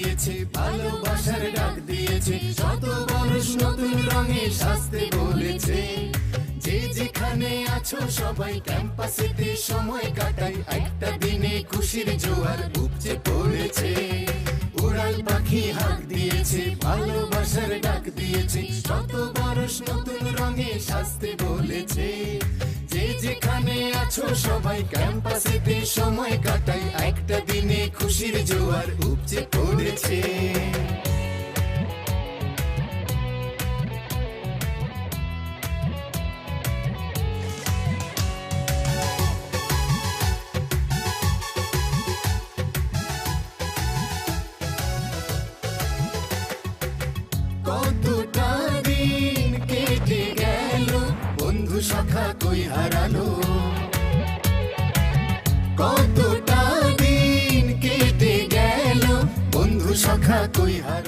দিয়েছে, ভালোবাসার ডাক দিয়েছে শত মানুষ নতুন রঙে শাস্তি বলেছে। যে যেখানে আছো সবাই ক্যাম্পাসে সময় কাটাই একটা দিনে খুশির জোয়ার উপচে পড়েছে। উড়াল পাখি হাঁক দিয়েছে, ভালোবাসার ডাক দিয়েছে শত মানুষ নতুন রঙে শাস্তি বলেছে। যে যেখানে আছো সবাই ক্যাম্পাসে সময় কাটাই একটা দিনে খুশির জোয়ার উপ উপচে পড়েছে কতটা কেটে গেল বন্ধু সখা কই হারালো? কত শাখা তুই হারা